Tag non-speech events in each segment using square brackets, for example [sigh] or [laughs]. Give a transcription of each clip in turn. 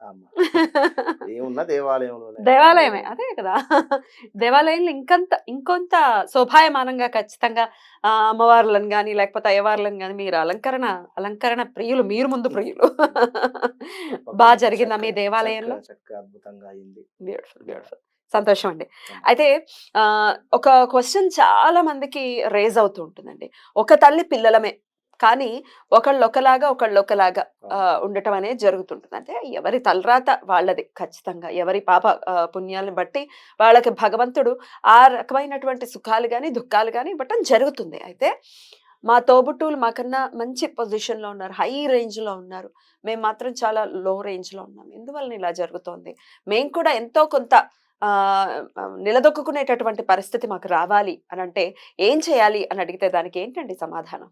[laughs] ఏమున్నా దేవాలయంలో దేవాలయమే అదే కదా. దేవాలయంలో ఇంకంత ఇంకొంత శోభాయమానంగా ఖచ్చితంగా అమ్మవార్లను కానీ లేకపోతే అయ్యవార్లను కానీ మీరు అలంకరణ అలంకరణ ప్రియులు మీరు ముందు ప్రియులు. బాగా జరిగిందా మీ దేవాలయంలో? అద్భుతంగా అయింది. Beautiful beautiful. సంతోషం అండి. అయితే ఒక క్వశ్చన్ చాలా మందికి రేజ్ అవుతూ ఉంటుందండి. ఒక తల్లి పిల్లలమే కానీ ఒకళ్ళు ఒకలాగా ఒకళ్ళు ఒకలాగా ఉండటం అనేది జరుగుతుంటుంది. అంటే ఎవరి తలరాత వాళ్ళది ఖచ్చితంగా. ఎవరి పాప పుణ్యాలను బట్టి వాళ్ళకి భగవంతుడు ఆ రకమైనటువంటి సుఖాలు కానీ దుఃఖాలు కానీ ఇవ్వటం జరుగుతుంది. అయితే మా తోబుట్టువులు మాకన్నా మంచి పొజిషన్లో ఉన్నారు. హై రేంజ్లో ఉన్నారు. మేము మాత్రం చాలా లో రేంజ్లో ఉన్నాం. ఎందువలన ఇలా జరుగుతోంది? మేము కూడా ఎంతో కొంత నిలదొక్కునేటటువంటి పరిస్థితి మాకు రావాలి అని అంటే ఏం చేయాలి అని అడిగితే దానికి ఏంటండి సమాధానం?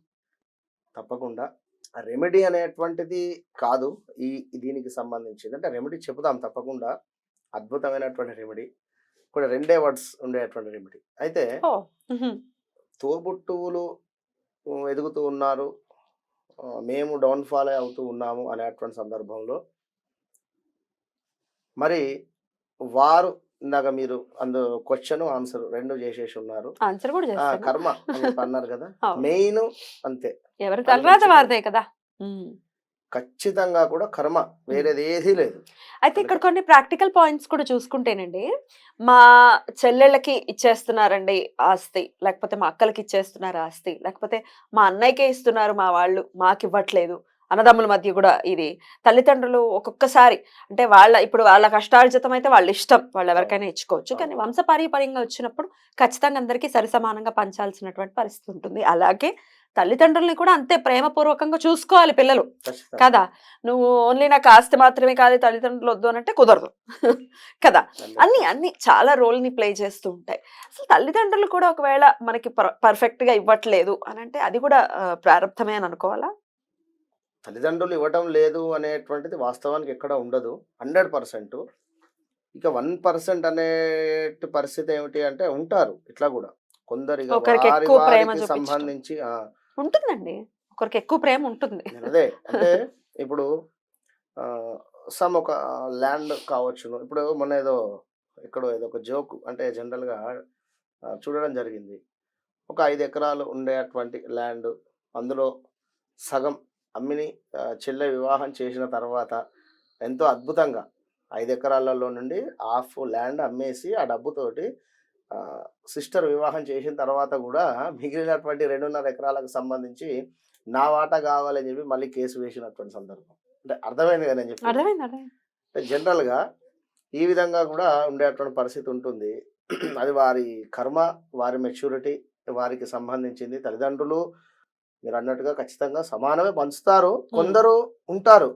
తప్పకుండా. రెమెడీ అనేటువంటిది కాదు. ఈ దీనికి సంబంధించింది. అంటే రెమెడీ చెబుదాం తప్పకుండా. అద్భుతమైనటువంటి రెమెడీ. కూడా రెండే వర్డ్స్ ఉండేటువంటి రెమెడీ. అయితే. తోబుట్టువులు ఎదుగుతూ ఉన్నారు. మేము డౌన్ఫాల్ అవుతూ ఉన్నాము అనేటువంటి సందర్భంలో. మరి వారు ఇందాక మీరు అందు క్వశ్చన్ ఆన్సర్ రెండు చేసేసి ఉన్నారు ఆన్సర్ కూడా కర్మ అన్నారు కదా. [laughs] మెయిన్ అంతే. ఎవరి తలరాత వారిదే కదా. ఖచ్చితంగా కూడా కర్మ. వేరేది ఏదీ లేదు. అయితే ఇక్కడ కొన్ని ప్రాక్టికల్ పాయింట్స్ కూడా చూసుకుంటేనండి. మా చెల్లెళ్ళకి ఇచ్చేస్తున్నారండి ఆస్తి లేకపోతే మా అక్కలకి ఇచ్చేస్తున్నారు ఆస్తి లేకపోతే మా అన్నయ్యకే ఇస్తున్నారు మా వాళ్ళు మాకు ఇవ్వట్లేదు అన్నదమ్ముల మధ్య కూడా ఇది. తల్లిదండ్రులు ఒక్కొక్కసారి అంటే వాళ్ళ ఇప్పుడు వాళ్ళ కష్టార్జితం అయితే వాళ్ళ ఇష్టం. వాళ్ళు ఎవరికైనా ఇచ్చుకోవచ్చు. కానీ వంశపారంపర్యంగా వచ్చినప్పుడు ఖచ్చితంగా అందరికీ సరిసమానంగా పంచాల్సినటువంటి పరిస్థితి ఉంటుంది. అలాగే తల్లిదండ్రుల్ని కూడా అంతే ప్రేమపూర్వకంగా చూసుకోవాలి పిల్లలు. కదా? నువ్వు ఓన్లీ నాకు ఆస్తి మాత్రమే కాదు తల్లిదండ్రులు వద్దు అని అంటే కుదరదు. [laughs] కదా? అన్ని అన్ని చాలా రోల్ని ప్లే చేస్తూ ఉంటాయి. అసలు తల్లిదండ్రులు కూడా ఒకవేళ మనకి పర్ఫెక్ట్గా ఇవ్వట్లేదు అని అంటే అది కూడా ప్రారంభమే అని అనుకోవాలా? తల్లిదండ్రులు ఇవ్వటం లేదు అనేటువంటిది వాస్తవానికి ఎక్కడ ఉండదు. Hundred percent. ఇక వన్ పర్సెంట్ అనే పరిస్థితి ఏమిటి అంటే ఉంటారు ఇట్లా కూడా. కొందరు వారికి. సంబంధించి ఉంటుందండి. ఒకరికి ఎక్కువ ప్రేమ ఉంటుంది. అదే అంటే ఇప్పుడు సమ్ ఒక ల్యాండ్ కావచ్చును ఇప్పుడు మొన్న ఏదో ఎక్కడో ఏదో ఒక జోక్ అంటే జనరల్గా చూడడం జరిగింది. ఒక ఐదు ఎకరాలు ఉండేటువంటి ల్యాండ్ అందులో సగం అమ్మిని చెల్లె వివాహం చేసిన తర్వాత ఎంతో అద్భుతంగా ఐదు ఎకరాలలో నుండి హాఫ్ ల్యాండ్ అమ్మేసి ఆ డబ్బుతోటి సిస్టర్ వివాహం చేసిన తర్వాత కూడా మిగిలినటువంటి రెండున్నర ఎకరాలకు సంబంధించి నా వాటా కావాలని చెప్పి మళ్ళీ కేసు వేసినటువంటి సందర్భం. అంటే అర్థమైంది కదా నేను చెప్పి అర్థమైంది జనరల్గా ఈ విధంగా కూడా ఉండేటువంటి పరిస్థితి ఉంటుంది. అది వారి కర్మ వారి మెచ్యూరిటీ వారికి సంబంధించింది తల్లిదండ్రులు మీరు అన్నట్టుగా ఖచ్చితంగా సమానమే పంచుతారు. కొందరు ఉంటారు.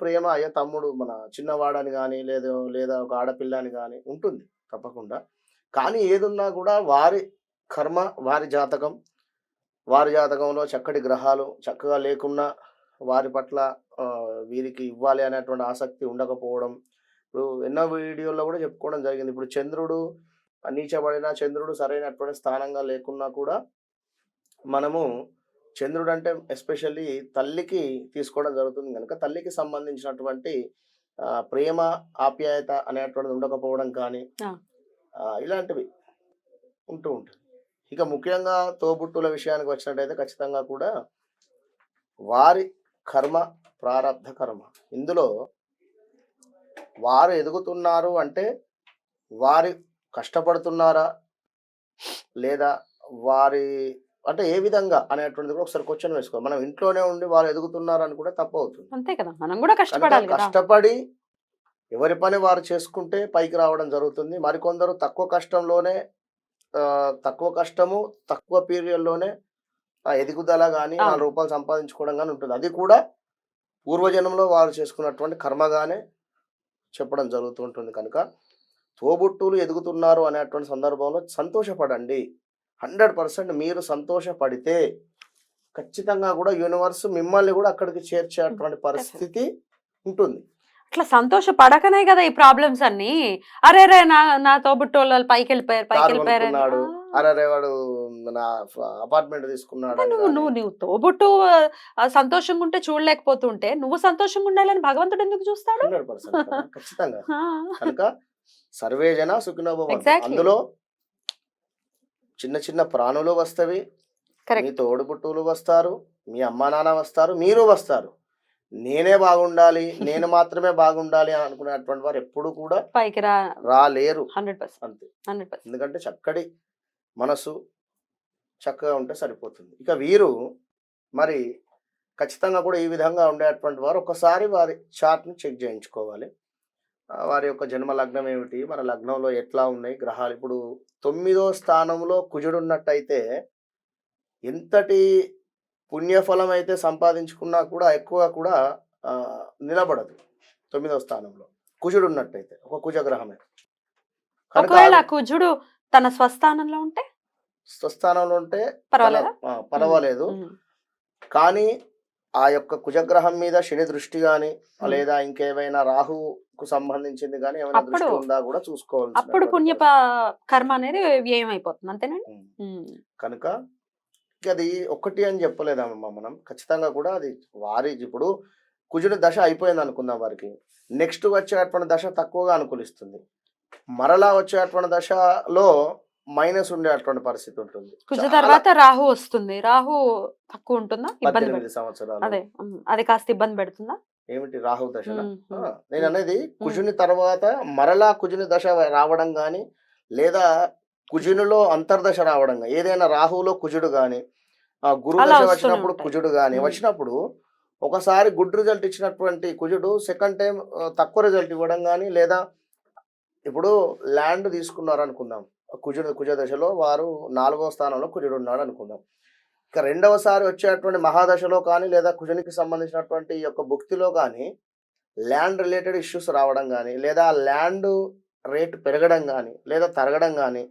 ప్రేమ అయ్యా తమ్ముడు మన చిన్నవాడని కానీ లేదా లేదా ఒక ఆడపిల్ల అని కానీ ఉంటుంది తప్పకుండా. కానీ ఏదున్నా కూడా వారి కర్మ వారి జాతకం వారి జాతకంలో చక్కటి గ్రహాలు చక్కగా లేకున్నా వారి పట్ల వీరికి ఇవ్వాలి అనేటువంటి ఆసక్తి ఉండకపోవడం. ఇప్పుడు ఎన్నో వీడియోల్లో కూడా చెప్పుకోవడం జరిగింది. ఇప్పుడు చంద్రుడు నీచబడిన చంద్రుడు సరైనటువంటి స్థానంగా లేకున్నా కూడా మనము చంద్రుడు అంటే ఎస్పెషల్లీ తల్లికి తీసుకోవడం జరుగుతుంది కనుక తల్లికి సంబంధించినటువంటి ప్రేమ ఆప్యాయత అనేటువంటిది ఉండకపోవడం కానీ ఇలాంటివి ఉంటూ ఉంటుంది ఇక ముఖ్యంగా తోబుట్టుల విషయానికి వచ్చినట్టయితే ఖచ్చితంగా కూడా వారి కర్మ ప్రారంధ కర్మ. ఇందులో వారు ఎదుగుతున్నారు అంటే వారి కష్టపడుతున్నారా? లేదా వారి అంటే ఏ విధంగా అనేటువంటిది కూడా ఒకసారి క్వశ్చన్ వేసుకోవాలి. మనం ఇంట్లోనే ఉండి వారు ఎదుగుతున్నారు అని కూడా తప్పు అవుతుంది. అంతే కదా మనం కూడా కష్టపడాలి కష్టపడి ఎవరి పని వారు చేసుకుంటే పైకి రావడం జరుగుతుంది. మరికొందరు తక్కువ కష్టంలోనే తక్కువ కష్టము తక్కువ పీరియడ్లోనే ఎదుగుదల కానీ. నాలుగు రూపాయలు సంపాదించుకోవడం కానీ ఉంటుంది. అది కూడా పూర్వజన్మలో వారు చేసుకున్నటువంటి కర్మగానే చెప్పడం జరుగుతుంటుంది కనుక తోబుట్టులు ఎదుగుతున్నారు అనేటువంటి సందర్భంలో సంతోషపడండి. హండ్రెడ్ పర్సెంట్ మీరు సంతోషపడితే ఖచ్చితంగా కూడా యూనివర్స్ మిమ్మల్ని కూడా అక్కడికి చేర్చేటువంటి పరిస్థితి ఉంటుంది అట్లా సంతోషపడకనే కదా ఈ ప్రాబ్లమ్స్ అన్ని అరే రే నా నా తోబుట్టోళ్ళు పైకి వెళ్ళిపోయారు పైకి వెళ్ళిపోయారు. అరే వాడు నా అపార్ట్మెంట్ తీసుకున్నాడు నువ్వు. నువ్వు నువ్వు తోబుట్టు ఆ, సంతోషంగా ఉంటే చూడలేకపోతుంటే నువ్వు సంతోషంగా ఉండాలని భగవంతుడు ఎందుకు చూస్తాడు 100% కదా, ఖచ్చితంగా. [laughs] కనుక సర్వే జన సుఖినోభవం. అందులో చిన్న చిన్న ప్రాణులు వస్తవి. మీ తోడుపుట్టులు వస్తారు. మీ అమ్మా నాన్న వస్తారు. మీరు వస్తారు. నేనే బాగుండాలి. నేను [laughs] మాత్రమే బాగుండాలి అని అనుకునేటువంటి వారు ఎప్పుడు కూడా పైకి రాలేరు. Hundred percent. అంతే. ఎందుకంటే చక్కటి మనసు చక్కగా ఉంటే సరిపోతుంది. ఇక వీరు మరి ఖచ్చితంగా కూడా ఈ విధంగా ఉండేటువంటి వారు ఒకసారి వారి చార్ట్ని చెక్ చేయించుకోవాలి. వారి యొక్క జన్మ లగ్నం ఏమిటి? మన లగ్నంలో ఎట్లా ఉన్నాయి? గ్రహాలు ఇప్పుడు తొమ్మిదో స్థానంలో కుజుడు ఉన్నట్టయితే ఎంతటి పుణ్యఫలం అయితే సంపాదించుకున్నా కూడా ఎక్కువ కూడా నిలబడదు తొమ్మిదో స్థానంలో. కుజుడు ఉన్నట్టయితే ఒక కుజగ్రహమే. కనుక ఒకవేళ కుజుడు తన స్వస్థానంలో ఉంటే? స్వస్థానంలో ఉంటే పర్వాలేదా. కానీ ఆ యొక్క కుజగ్రహం మీద శని దృష్టి గాని. లేదా ఇంకేమైనా రాహుకు సంబంధించింది కానీ ఏమైనా దృష్టి ఉందా కూడా చూసుకోవాలి అప్పుడు పుణ్య కర్మ అనేది వ్యయమైపోతుంది అంతేనండి. కనుక అది ఒకటి అని చెప్పలేదమ్మా మనం. ఖచ్చితంగా కూడా అది వారి ఇప్పుడు కుజుని దశ అయిపోయింది అనుకుందాం వారికి. నెక్స్ట్ వచ్చేటువంటి దశ తక్కువగా అనుకూలిస్తుంది. మరలా వచ్చేటువంటి దశలో మైనస్ ఉండేటువంటి పరిస్థితి ఉంటుంది కుజ చాలా- తర్వాత రాహు వస్తుంది రాహు తక్కువ ఉంటుందా పద్దెనిమిది? సంవత్సరాలు అదే అది కాస్త ఇబ్బంది పెడుతుందా ఏమిటి రాహు దశ. నేను అనేది కుజుని తర్వాత మరలా కుజుని దశ రావడం కానీ లేదా కుజునిలో అంతర్దశ రావడం కానీ ఏదైనా రాహులో కుజుడు కానీ గురు అలా దశ వచ్చినప్పుడు. కుజుడు ఉమ్. వచ్చినప్పుడు ఒకసారి గుడ్ రిజల్ట్ ఇచ్చినటువంటి కుజుడు సెకండ్ టైం తక్కువ రిజల్ట్ ఇవ్వడం కానీ లేదా ఇప్పుడు ల్యాండ్ తీసుకున్నారు అనుకుందాం కుజుడు కుజ దశలో వారు నాలుగవ స్థానంలో కుజుడు ఉన్నాడు అనుకుందాం ఇక రెండవసారి వచ్చేటువంటి మహాదశలో కానీ లేదా కుజునికి సంబంధించినటువంటి ఈ యొక్క భుక్తిలో కానీ ల్యాండ్ రిలేటెడ్ ఇష్యూస్ రావడం కానీ లేదా ల్యాండ్ రేట్ పెరగడం కానీ లేదా తరగడం కానీ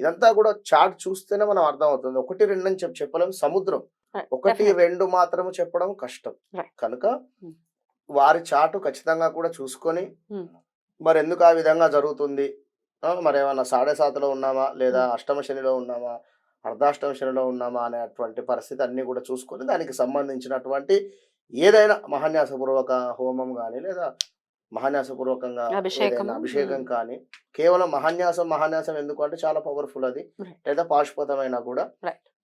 ఇదంతా కూడా చార్ట్ చూస్తేనే మనం అర్థం అవుతుంది ఒకటి రెండు అని చెప్పి చెప్పలేం సముద్రం ఒకటి. రెండు మాత్రము చెప్పడం కష్టం. కనుక Hmm. వారి చాటు ఖచ్చితంగా కూడా చూసుకొని Hmm. మరి ఎందుకు ఆ విధంగా జరుగుతుంది మరి ఏమన్నా సాడే సాతలో ఉన్నామా లేదా. అష్టమ శనిలో ఉన్నామా అర్ధాష్టమ శనిలో ఉన్నామా అనేటువంటి పరిస్థితి అన్ని కూడా చూసుకొని దానికి సంబంధించినటువంటి ఏదైనా మహాన్యాసపూర్వక హోమం కానీ లేదా మహాన్యాసపూర్వకంగా అభిషేకం. కానీ కేవలం మహాన్యాసం మహాన్యాసం ఎందుకు అంటే చాలా పవర్ఫుల్ అది. లేదా పాశుపతమైనా కూడా.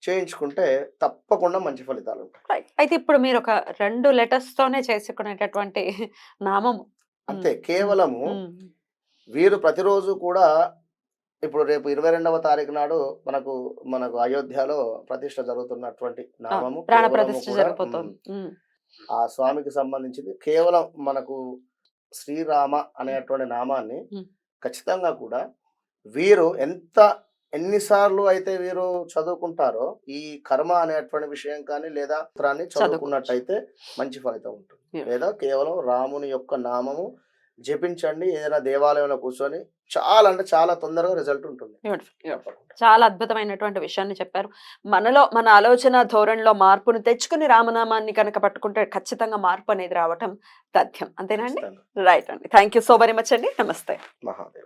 చేయించుకుంటే తప్పకుండా మంచి ఫలితాలు ఉంటాయి. అయితే ఇప్పుడు మీరు ఒక రెండు లెటర్స్ తోనే చేసుకునేటటువంటి నామము అంతే కేవలము. వీరు ప్రతిరోజు కూడా ఇప్పుడు రేపు ఇరవై రెండవ తారీఖు నాడు మనకు మనకు అయోధ్యలో ప్రతిష్ట జరుగుతున్నటువంటి నామము ఆ స్వామికి సంబంధించింది కేవలం మనకు శ్రీరామ అనేటువంటి నామాన్ని. ఖచ్చితంగా కూడా వీరు ఎంత ఎన్నిసార్లు అయితే వీరు చదువుకుంటారో ఈ కర్మ అనేటువంటి విషయం కానీ లేదా చదువుకున్నట్టయితే మంచి ఫలితం ఉంటుంది. లేదా కేవలం రాముని యొక్క నామము జపించండి ఏదైనా దేవాలయంలో కూర్చొని చాలా అంటే చాలా తొందరగా రిజల్ట్ ఉంటుంది. చాలా అద్భుతమైనటువంటి విషయాన్ని చెప్పారు. మనలో మన ఆలోచన ధోరణిలో మార్పును తెచ్చుకుని రామనామాన్ని కనుక పట్టుకుంటే ఖచ్చితంగా మార్పు అనేది రావటం తథ్యం. అంతేనా అండి. రైట్ అండి. Thank you so very much అండి. నమస్తే. మహాదేవ.